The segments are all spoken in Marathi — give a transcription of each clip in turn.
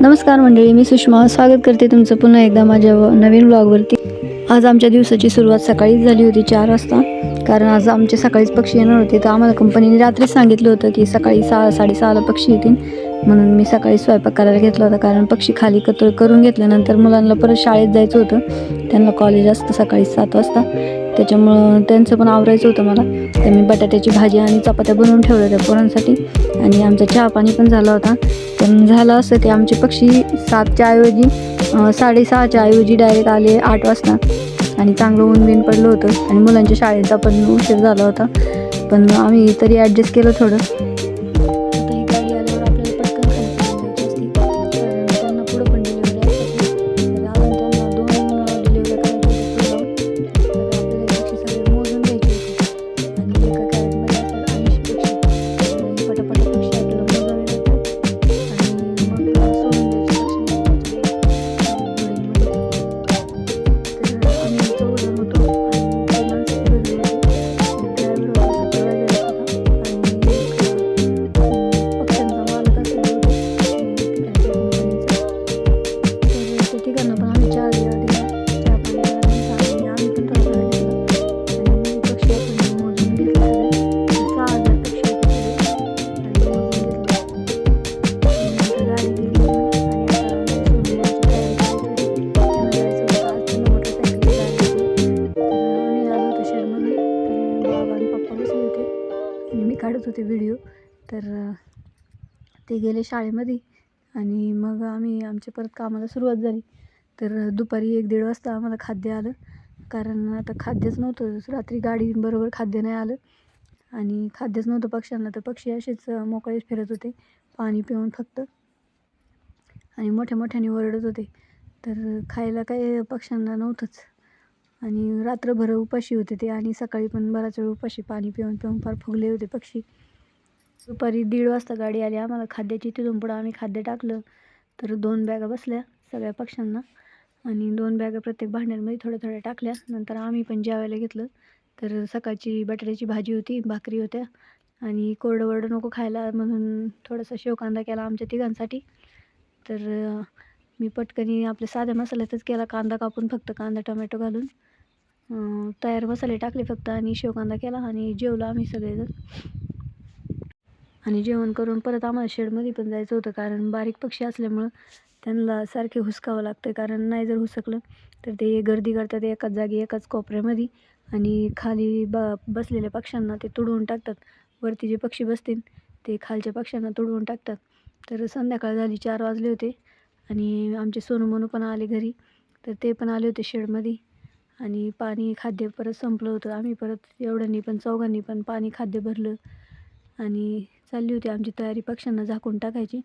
नमस्कार मंडळी मी सुषमा. स्वागत करते तुमचं पुन्हा एकदा माझ्या व- नवीन ब्लॉगवरती आज आमच्या दिवसाची सुरुवात सकाळीच झाली होती चार वाजता. कारण आज आमचे सकाळीच पक्षी येणार होते. तर आम्हाला कंपनीने रात्रीच सांगितलं होतं की सकाळी सहा साडेसहाला पक्षी येतील. म्हणून मी सकाळी स्वयंपाक करायला घेतला होता. कारण पक्षी खाली कतळ करून घेतल्यानंतर मुलांना परत शाळेत जायचं होतं. त्यांना कॉलेज असतं सकाळी सात वाजता. त्याच्यामुळं त्यांचं पण आवरायचं होतं मला. तर मी बटाट्याची भाजी आणि चपात्या बनवून ठेवल्या होत्या पोरांसाठी. आणि आमचा चहा पाणी पण झाला होता. पण झालं असं की आमचे पक्षी सातच्या ऐवजी साडेसहाच्या ऐवजी डायरेक्ट आले आठ वाजता. आणि चांगलं ऊन बिन पडलं होतं. आणि मुलांच्या शाळेचा पण उशीर झाला होता. पण आम्ही तरी ॲडजस्ट केलं थोडं. आणि मी काढत होते व्हिडिओ तर ते गेले शाळेमध्ये आणि मग आम्ही आमच्या परत कामाला सुरुवात झाली. तर दुपारी एक दीड वाजता आम्हाला खाद्य आलं. कारण आता खाद्यच नव्हतं. रात्री गाडी बरोबर खाद्य नाही आलं. आणि खाद्यच नव्हतं पक्ष्यांना. तर पक्षी असेच मोकळेच फिरत होते. पाणी पिऊन फक्त. आणि मोठ्या मोठ्याने ओरडत होते. तर खायला काही पक्ष्यांना नव्हतंच. आणि रात्रभर उपाशी होते ते आणि सकाळी पण बराच वेळ उपाशी पाणी पिऊन पिऊन फार फुगले होते पक्षी. दुपारी दीड वाजता गाडी आली आम्हाला खाद्याची तिथून पुढं आम्ही खाद्य टाकलं. तर दोन बॅगा बसल्या सगळ्या पक्ष्यांना आणि दोन बॅगा प्रत्येक भांड्यांमध्ये थोड्या थोड्या टाकल्या. नंतर आम्ही पण जेवायला घेतलं. तर सकाळची बटाट्याची भाजी होती भाकरी होत्या आणि कोरडं वरडं नको खायला म्हणून थोडासा शेवकांदा केला आमच्या तिघांसाठी. तर मी पटकनी आपल्या साध्या मसाल्यातच केला कांदा कापून फक्त कांदा टोमॅटो घालून. तयार मसाले टाकले फक्त आणि शेवकांदा केला आणि जेवलो आम्ही सगळेजण. आणि जेवण करून परत आम्हाला शेडमध्ये पण जायचं होतं कारण बारीक पक्षी असल्यामुळं त्यांना सारखे हुसकावं लागतं. कारण नाही जर हुसकलं तर ते गर्दी करतात एकाच जागी एकाच कोपऱ्यामध्ये आणि खाली ब बसलेल्या पक्ष्यांना ते तुडवून टाकतात. वरती जे पक्षी बसतील ते खालच्या पक्ष्यांना तुडवून टाकतात. तर संध्याकाळ झाली चार वाजले होते आणि आमचे सोनू मनू पण आले घरी. तर ते पण आले होते शेडमध्ये. आणि पाणी खाद्य परत संपलं होतं. आम्ही परत एवढ्यांनी पण चौघांनी पण पाणी खाद्य भरलं आणि चालली होती आमची तयारी पक्ष्यांना झाकून टाकायची.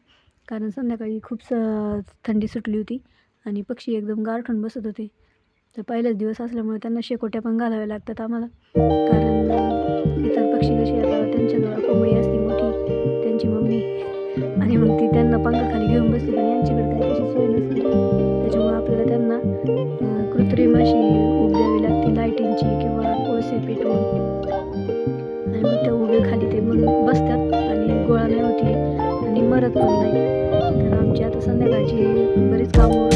कारण संध्याकाळी खूप स थंडी सुटली होती आणि पक्षी एकदम गारठून बसत होते. तर पहिलाच दिवस असल्यामुळे त्यांना शेकोट्या पण घालाव्या लागतात आम्हाला. कारण इतर पक्षी कसे आता त्यांच्याजवळ कोंबडी असते मोठी त्यांची मम्मी आणि मग ती त्यांना पंखाखाली घेऊन बसली. dia memberitahu